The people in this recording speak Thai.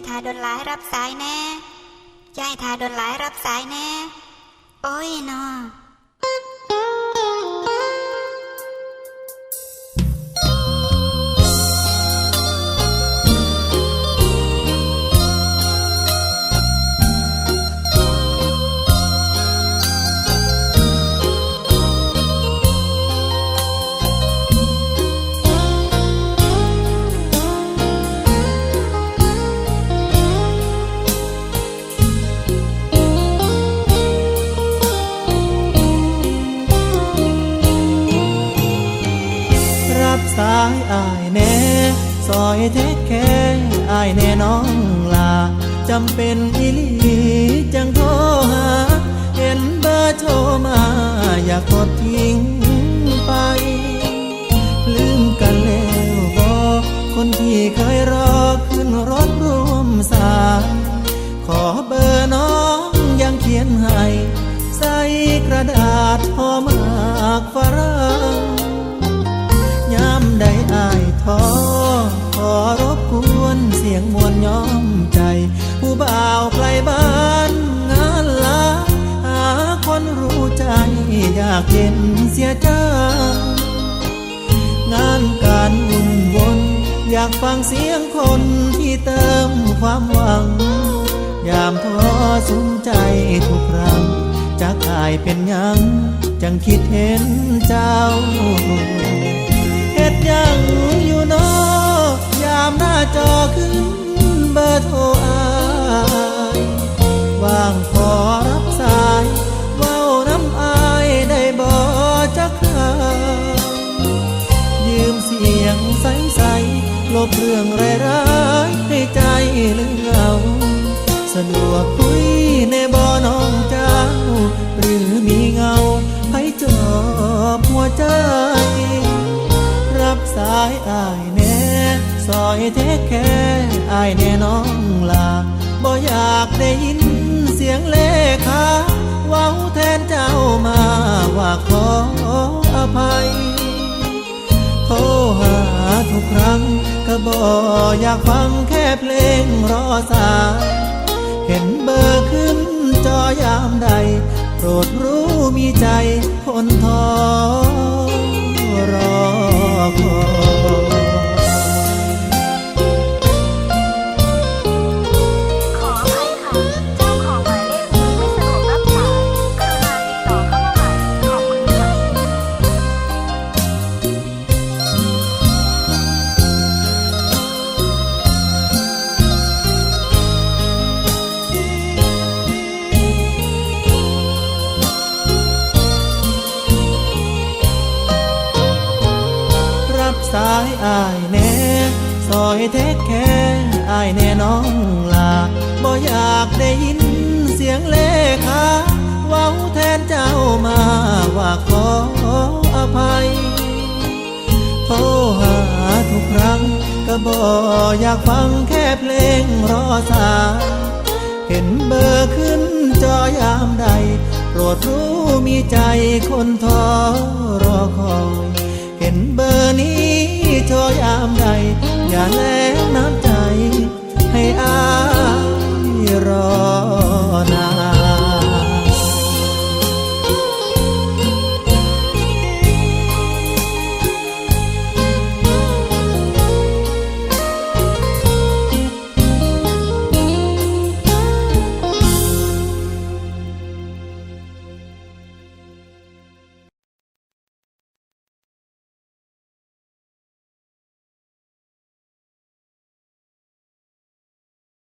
ายทาโดนหลายรับสายแน่ยายทาโดนหลายรับสายแน่ โอ้ยนอ สายอายแน่ซอยเทคแค่อายแน่น้องลาจำเป็นอีหลีจังโทรหา เห็นเบอร์โทรมาอยากกด ไกลบ้านงานลาหาคนรู้ใจอยากเห็นเสียจังงานการวุ่นวนอยากฟังเสียงคนที่เติมความหวัง ยามท้อสุมใจทุกครั้งจากอายเป็นยังจังคิดเห็นเจ้าเฮ็ดยัง ลบเรื่องร้ายๆให้ใจลืมเหงา สะดวกคุยในบ่อน้องเจ้า หรือมีเงาให้จอบหัวใจ รับสายอายแน่ซอยเทคแค่อายแน่น้องลาบ่อยากได้ยินเสียงเลขาเว้าแทนเจ้ามาว่าขออ ทุกครั้งก็บอกอยากฟังแค่เพลงรอสาย เห็นเบอร์ขึ้นจอยามใด โปรดรู้มีใจคนท้อายอายแน่ซอยเทคแค่อายแน่น้องลาบ่อยากได้ยินเสียงเลขาเว้าแทนเจ้ามาว่าขออภัยโทรหาทุกครั้งก็บอกอยากฟังแค่เพลงรอสายเห็นเบอร์ขึ้นจอยามใด โปรดรู้มีใจคนท้อรอคอย เห็นเบอร์นี้โทรยามใด อย่าแลงน้ำใจ ให้อายรอ